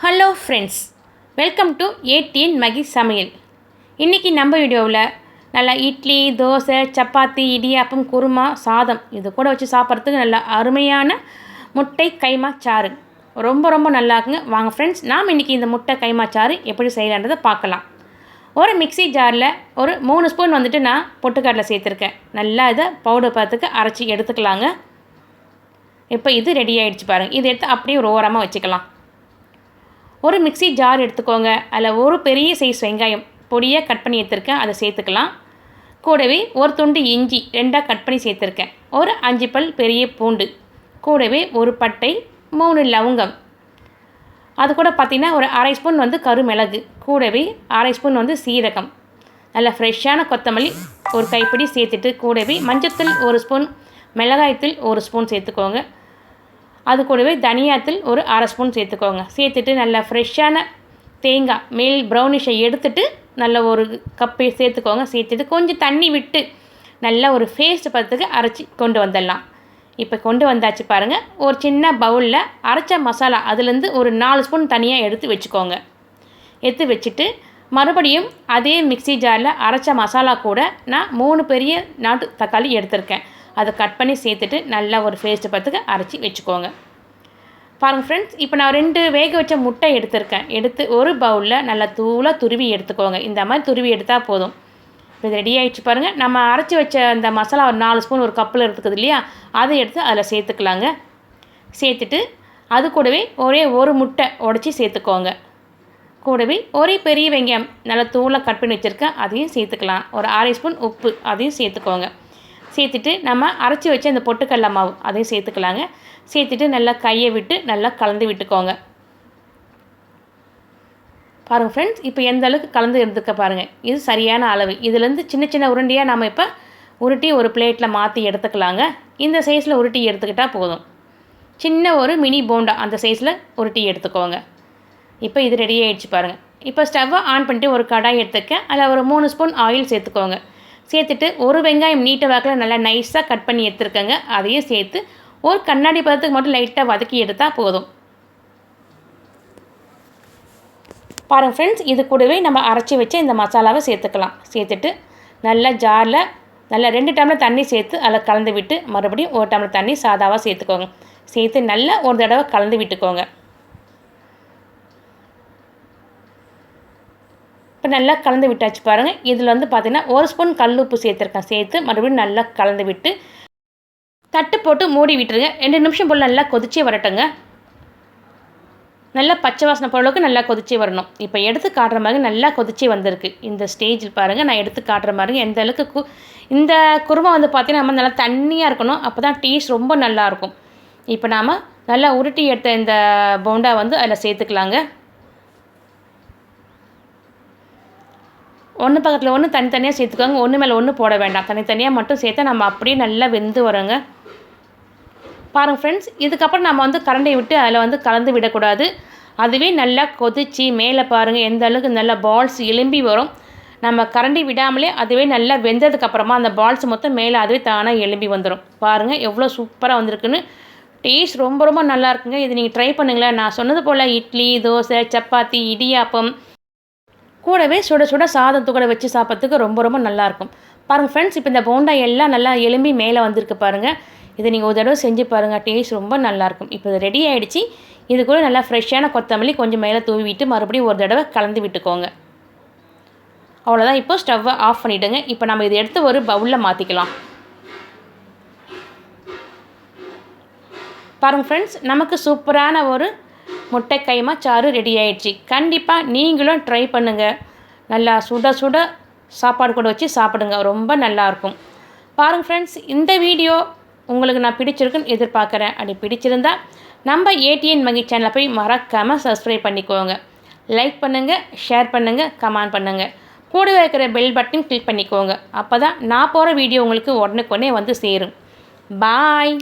Hello friends welcome to ATN Magi சமையல் இன்றைக்கி நம்ம வீடியோவில் நல்லா இட்லி தோசை சப்பாத்தி இடியாப்பம் குருமா சாதம் இது கூட வச்சு சாப்பிட்றதுக்கு நல்லா அருமையான முட்டை கைமா சாறு. ரொம்ப ரொம்ப நல்லா இருக்குங்க. வாங்க ஃப்ரெண்ட்ஸ் நாம் இன்றைக்கி இந்த முட்டை கைமா சாறு எப்படி செய்யலான்றதை பார்க்கலாம். ஒரு மிக்ஸி ஜாரில் ஒரு மூணு ஸ்பூன் வந்துட்டு நான் பொட்டுக்கடலை சேர்த்துருக்கேன். நல்லா இதை பவுடர் பார்த்துக்கு அரைச்சி எடுத்துக்கலாங்க. இப்போ இது ரெடி ஆகிடுச்சு பாருங்கள் இதை எடுத்து அப்படியே ஒரு ஓரமாக வச்சுக்கலாம். ஒரு மிக்ஸி ஜார் எடுத்துக்கோங்க. அதில் ஒரு பெரிய சைஸ் வெங்காயம் பொடியாக கட் பண்ணி எடுத்துருக்கேன். அதை சேர்த்துக்கலாம். கூடவே ஒரு துண்டு இஞ்சி ரெண்டாக கட் பண்ணி சேர்த்துருக்கேன். ஒரு அஞ்சு பல் பெரிய பூண்டு. கூடவே ஒரு பட்டை மூணு லவங்கம். அது கூட பார்த்திங்கன்னா ஒரு அரை ஸ்பூன் வந்து கருமிளகு. கூடவே அரை ஸ்பூன் வந்து சீரகம். நல்லா ஃப்ரெஷ்ஷான கொத்தமல்லி ஒரு கைப்பிடி சேர்த்துட்டு கூடவே மஞ்சத்தூள் ஒரு ஸ்பூன் மிளகாய்த்தூள் ஒரு ஸ்பூன் சேர்த்துக்கோங்க. அது கூடவே தனியாத்தில் ஒரு அரை ஸ்பூன் சேர்த்துக்கோங்க. சேர்த்துட்டு நல்லா ஃப்ரெஷ்ஷான தேங்காய் மேல் ப்ரௌனிஷை எடுத்துட்டு நல்ல ஒரு கப்பை சேர்த்துக்கோங்க. சேர்த்துட்டு கொஞ்சம் தண்ணி விட்டு நல்லா ஒரு ஃபேஸ்ட் பதத்துக்கு அரைச்சி கொண்டு வந்துடலாம். இப்போ கொண்டு வந்தாச்சு பாருங்கள் ஒரு சின்ன பவுலில் அரைச்ச மசாலா அதுலேருந்து ஒரு நாலு ஸ்பூன் தனியாக எடுத்து வச்சுக்கோங்க. எடுத்து வச்சுட்டு மறுபடியும் அதே மிக்ஸி ஜாரில் அரைச்ச மசாலா கூட நான் மூணு பெரிய நாட்டு தக்காளி எடுத்திருக்கேன். அதை கட் பண்ணி சேர்த்துட்டு நல்லா ஒரு ஃபேஸ்ட்டு பார்த்துக்கு அரைச்சி வச்சுக்கோங்க. பாருங்கள் ஃப்ரெண்ட்ஸ் இப்போ நான் ரெண்டு வேக வச்ச முட்டை எடுத்திருக்கேன். எடுத்து ஒரு பவுலில் நல்லா தூளாக துருவி எடுத்துக்கோங்க. இந்த மாதிரி துருவி எடுத்தால் போதும். இப்போ இது ரெடி ஆகிடுச்சு பாருங்கள் நம்ம அரைச்சி வச்ச அந்த மசாலா ஒரு நாலு ஸ்பூன் ஒரு கப்பில் இருக்குது இல்லையா? அதை எடுத்து அதில் சேர்த்துக்கலாங்க. சேர்த்துட்டு அது கூடவே ஒரே ஒரு முட்டை உடச்சி சேர்த்துக்கோங்க. கூடவே ஒரே பெரிய வெங்காயம் நல்லா தூளாக கட் பண்ணி வச்சுருக்கேன். அதையும் சேர்த்துக்கலாம். ஒரு அரை ஸ்பூன் உப்பு அதையும் சேர்த்துக்கோங்க. சேர்த்துட்டு நம்ம அரைச்சி வச்ச அந்த பொட்டுக்கடலை மாவு அதையும் சேர்த்துக்கலாங்க. சேர்த்துட்டு நல்லா கையை விட்டு நல்லா கலந்து விட்டுக்கோங்க. பாருங்கள் ஃப்ரெண்ட்ஸ் இப்போ எந்த அளவுக்கு கலந்து எடுத்துக்க பாருங்கள் இது சரியான அளவு. இதுலேருந்து சின்ன சின்ன உருண்டையாக நம்ம இப்போ உருட்டி ஒரு பிளேட்டில் மாற்றி எடுத்துக்கலாங்க. இந்த சைஸில் உருட்டி எடுத்துக்கிட்டால் போதும். சின்ன ஒரு மினி போண்டா அந்த சைஸில் உருட்டி எடுத்துக்கோங்க. இப்போ இது ரெடி ஆகிடுச்சு பாருங்கள் இப்போ ஸ்டவ்வை ஆன் பண்ணிட்டு ஒரு கடாய் எடுத்துக்க அதில் ஒரு மூணு ஸ்பூன் ஆயில் சேர்த்துக்கோங்க. சேர்த்துட்டு ஒரு வெங்காயம் நீட்ட வாக்கில் நல்லா நைஸாக கட் பண்ணி எடுத்துருக்கங்க. அதையும் சேர்த்து ஒரு கண்ணாடி பதத்துக்கு மட்டும் லைட்டாக வதக்கி எடுத்தால் போதும். பாருங்கள் ஃப்ரெண்ட்ஸ் இது கூடவே நம்ம அரைச்சி வச்ச இந்த மசாலாவை சேர்த்துக்கலாம். சேர்த்துட்டு நல்லா ஜாரில் நல்லா ரெண்டு டம்ளர் தண்ணி சேர்த்து அதில் கலந்து விட்டு மறுபடியும் ஒரு டம்ளர் தண்ணி சாதாவாக சேர்த்துக்கோங்க. சேர்த்து நல்லா ஒரு தடவை கலந்து விட்டுக்கோங்க. இப்போ நல்லா கலந்து விட்டாச்சு பாருங்கள் இதில் வந்து பார்த்திங்கன்னா ஒரு ஸ்பூன் கல் உப்பு சேர்த்துருக்கேன். சேர்த்து மறுபடியும் நல்லா கலந்து விட்டு தட்டு போட்டு மூடி விட்டுருங்க. ரெண்டு நிமிஷம் போல் நல்லா கொதிச்சே வரட்டுங்க. நல்லா பச்சை வாசனை பொருளுக்கு நல்லா கொதிச்சே வரணும். இப்போ எடுத்து காட்டுற மாதிரி நல்லா கொதிச்சே வந்திருக்கு. இந்த ஸ்டேஜில் பாருங்கள் நான் எடுத்து காட்டுற மாதிரி எந்த அளவுக்கு கு இந்த குருமா வந்து பார்த்திங்கன்னா நம்ம நல்லா தண்ணியாக இருக்கணும். அப்போ தான் டேஸ்ட் ரொம்ப நல்லாயிருக்கும் இப்போ நாம் நல்லா உருட்டி எடுத்த இந்த போண்டா வந்து அதில் சேர்த்துக்கலாங்க. ஒன்று பக்கத்தில் ஒன்று தனித்தனியாக சேர்த்துக்கோங்க. ஒன்று மேலே ஒன்று போட வேண்டாம். தனித்தனியாக மட்டும் சேர்த்தா நம்ம அப்படியே நல்லா வெந்து வரோங்க. பாருங்கள் ஃப்ரெண்ட்ஸ் இதுக்கப்புறம் நம்ம வந்து கரண்டையை விட்டு அதில் வந்து கலந்து விடக்கூடாது. அதுவே நல்லா கொதித்து மேலே பாருங்கள் எந்த அளவுக்கு நல்லா பால்ஸ் எலும்பி வரும். நம்ம கரண்டி விடாமலே அதுவே நல்லா வெந்ததுக்கப்புறமா அந்த பால்ஸ் மொத்தம் மேலே அதுவே தானாக எலும்பி வந்துடும் பாருங்கள் எவ்வளோ சூப்பராக வந்திருக்குன்னு. டேஸ்ட் ரொம்ப ரொம்ப நல்லா இருக்குங்க. இது நீங்கள் ட்ரை பண்ணுங்களேன். நான் சொன்னது போல் இட்லி தோசை சப்பாத்தி இடியாப்பம் கூடவே சுட சுட சாதம் கூட வச்சு சாப்பிட்றதுக்கு ரொம்ப ரொம்ப நல்லாயிருக்கும். பாருங்கள் ஃப்ரெண்ட்ஸ் இப்போ இந்த போண்டா எல்லாம் நல்லா எலும்பி மேலே வந்திருக்கு பாருங்கள் இதை நீங்கள் ஒரு தடவை செஞ்சு பாருங்கள் டேஸ்ட் ரொம்ப நல்லாயிருக்கும். இப்போ இது ரெடி ஆகிடுச்சு இது கூட நல்லா ஃப்ரெஷ்ஷான கொத்தமல்லி கொஞ்சம் மேலே தூவிட்டு மறுபடியும் ஒரு தடவை கலந்து விட்டுக்கோங்க. அவ்வளோதான் இப்போ ஸ்டவ்வை ஆஃப் பண்ணிவிடுங்க இப்போ நம்ம இதை எடுத்து ஒரு பவுலில் மாற்றிக்கலாம் பாருங்கள் ஃப்ரெண்ட்ஸ் நமக்கு சூப்பரான ஒரு முட்டை கைமா சாறு ரெடி ஆயிடுச்சு. கண்டிப்பாக நீங்களும் ட்ரை பண்ணுங்கள் நல்லா சுட சுட சாப்பாடு கூட வச்சு சாப்பிடுங்க. ரொம்ப நல்லாயிருக்கும் பாருங்கள் ஃப்ரெண்ட்ஸ் இந்த வீடியோ உங்களுக்கு நான் பிடிச்சிருக்குன்னு எதிர்பார்க்குறேன். அப்படி பிடிச்சிருந்தா நம்ம ஏடிஎன் வங்கி சேனலை போய் மறக்காமல் சப்ஸ்கிரைப் பண்ணிக்கோங்க. லைக் பண்ணுங்கள் ஷேர் பண்ணுங்கள் கமெண்ட் பண்ணுங்கள் கூடவே இருக்கிற பெல் பட்டன் கிளிக் பண்ணிக்கோங்க. அப்போ தான் நான் போகிற வீடியோ உங்களுக்கு உடனுக்குடனே வந்து சேரும். பாய்